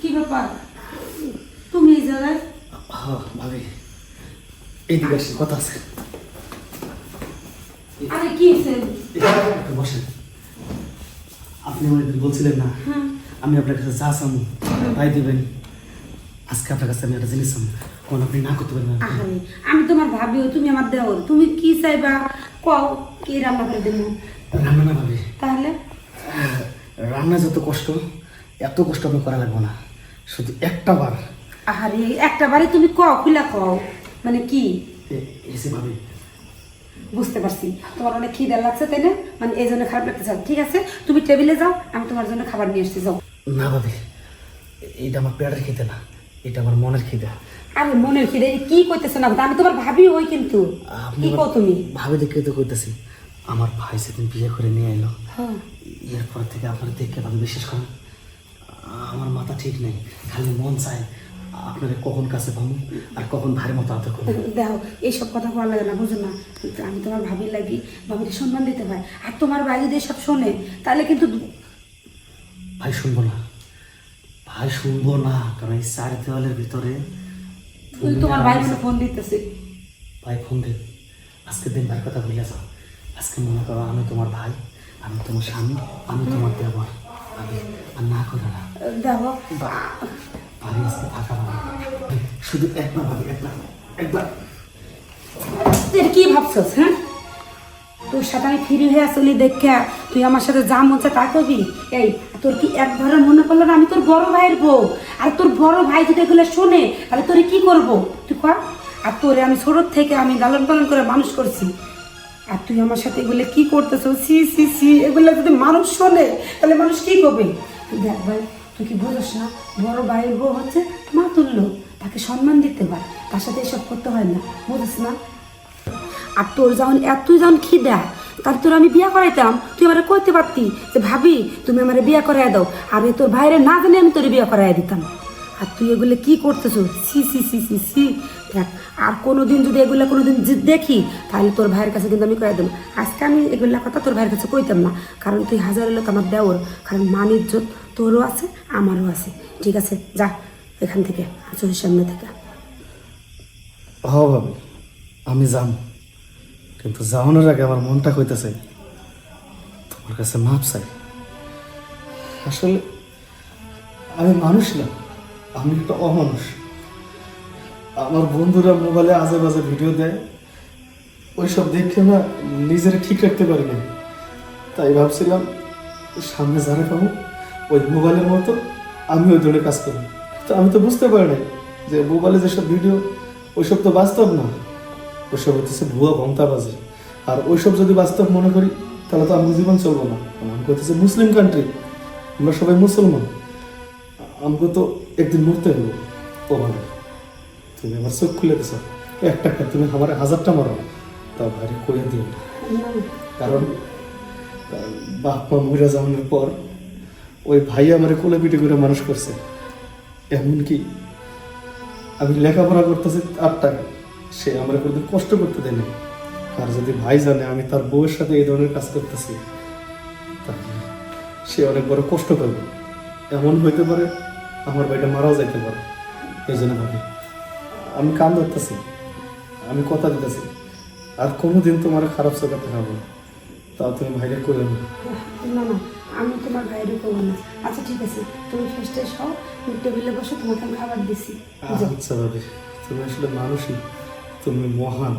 কি হ্যাঁ, কথা আছে। আরে কি বসেন। আপনি আমাদের বলছিলেন না হ্যাঁ। আমি আপনার কাছে চা চামু। হ্যাঁ। ভাই দেবেন। আজকে আপনার কাছে আমি একটা জিনিস কোন আপনি না করতে পারবেন আমি তোমার ভাবিও তুমি আমার দেওর তুমি কি চাইবা? কও কি রান্না করে দেবো? রান্না না ভাবি। তাহলে? রান্না যত কষ্ট এত কষ্ট আপনি করা লাগবো না। শুধু একটা বার। একটা বারে তুমি কও খুলা কও। মানে কি? এসে ভাবি। বুঝতে পারছি। তোমার অনেক খিদে লাগছে তাই না? মানে এই জন্য খারাপ লাগতেছে। ঠিক আছে তুমি টেবিলে যাও আমি তোমার জন্য খাবার নিয়ে এসেছি যাও। না ভাবি এইটা আমার পেটের খেতে না। এটা আমার মনের খিদে। আরে মনের খিদে কি কইতেছে না আমি তোমার ভাবি হই কিন্তু। কি কও তুমি? ভাবি দেখে তো কইতেছি আমার ভাই সেদিন বিয়ে করে নিয়ে এলো হ্যাঁ। এরপর থেকে আপনার দেখে ভাবি বিশ্বাস করেন। আমার মাথা ঠিক নেই খালি মন চায় আপনাকে কখন কাছে পাবো আর কখন ভাইয়ের মতো আদর করব দেখো এইসব কথা বলা লাগে না বুঝো না। কিন্তু আমি তোমার ভাবি লাগি ভাবিকে সম্মান দিতে হয়। আর তোমার ভাই যদি সব শোনে তাহলে কিন্তু ভাই শুনব না। ভাই শুনব না কারণ এই চার দেওয়ালের ভিতরে ওই তোমার ভাই ফোন দিতেছে? ভাই ফোন দে। আজকে দিন ভাই কথা যাও আজকে মনে করো আমি তোমার ভাই আমি তোমার স্বামী আমি তোমার দেবর আর না করে না। ভাবি আজকে থাকা ভাবি শুধু একবার ভাবি একবার একবার। কি ভাবছস হ্যাঁ? তোর সাথে আমি ফ্রি হয়ে আসলি দেখে তুই আমার সাথে যা মন তা করবি। এই, তোর কি একবারের মনে করল না? আমি তোর বড় ভাইয়ের বউ। আর তোর বড় ভাই যদি এগুলো শোনে, তাহলে তোরে কি করব? তুই কর আর তোরে আমি ছোটোর থেকে আমি লালন পালন করে মানুষ করছি। আর তুই আমার সাথে এগুলো কি করতেছ? সি সি সি এগুলো যদি মানুষ শোনে, তাহলে মানুষ কি করবে? তুই দেখ ভাই, তুই কি বুঝোস না? বড় ভাইয়ের বউ হচ্ছে মা তুল্য তাকে সম্মান দিতে হয় তার সাথে এসব করতে হয় না। বুঝিস না? আর তোর যখন এতই যখন খিদা, তাহলে তোর আমি বিয়া করাইতাম। তুই আমার কইতে পারতি যে, ভাবি, তুমি আমার বিয়া করাই দাও। এই তোর ভাইরে না জানি আমি তোর বিয়া করাই দিতাম। আর তুই এগুলো কি করতেছো? সি সি সি সি সি দেখ, আর কোনোদিন যদি এগুলো কোনোদিন যদি দেখি, তাহলে তোর ভাইয়ের কাছে কিন্তু আমি করাই দেবো। আজকে আমি এগুলা কথা তোর ভাইয়ের কাছে কইতাম না। কারণ তুই হাজার লোক আমার দেওর। কারণ মান ইজ্জত তোরও আছে, আমারও আছে। ঠিক আছে, যা, এখান থেকে চোখের সামনে থেকে। হ, ভাবি, আমি যাম। কিন্তু যাওয়ানোর আগে আমার মনটা কইতেছে, তোমার কাছে মাপ চাই। আসলে আমি মানুষ না, আমি একটা অমানুষ। আমার বন্ধুরা মোবাইলে আজে বাজে ভিডিও দেয়, ওইসব দেখে না নিজের ঠিক রাখতে পারি না তাই ভাবছিলাম, সামনে যারা পাবো, ওই মোবাইলের মতো আমি ওই ধরনের কাজ করি তো আমি তো বুঝতে পারি নাই যে মোবাইলে যেসব ভিডিও, ওইসব তো বাস্তব না। ওইসব হচ্ছে ভুয়া ঘন্টাবাজি আর ওইসব যদি বাস্তব মনে করি, তাহলে তো আমি জীবন চলবো না। কারণ আমি করতেছি মুসলিম কান্ট্রি আমরা সবাই মুসলমান। আমাকে তো একদিন মরতে হলো ও তুমি আমার চোখ খুলে দিছ। একটা তুমি আমার হাজারটা মারো। তা ভারী করে দিও কারণ, বাপ মা মহিলা জামানোর পর ওই ভাই আমার কোলে পিঠে করে মানুষ করছে। এমনকি আমি লেখাপড়া করতেছি আট টাকা। সে আমার কোনোদিন কষ্ট করতে দেয় না আর যদি ভাই জানে আমি তার বউয়ের সাথে এই ধরনের কাজ করতেছি তাহলে সে অনেক বড় কষ্ট করবে। এমন হইতে পারে আমার ভাইটা মারাও যাইতে পারে। এই জন্য ভাবি আমি কান ধরতেছি আমি কথা দিতেছি আর কোনোদিন তোমার খারাপ চোখাতে হবে না। তাও তুমি ভাইরে করে না। না না আমি তোমার ভাইয়েরও করব না। আচ্ছা ঠিক আছে তুমি হও তুমি টেবিলে বসে তোমাকে আমি খাবার দিছি আচ্ছা ভাবি তুমি আসলে মানুষই। তুমি মহান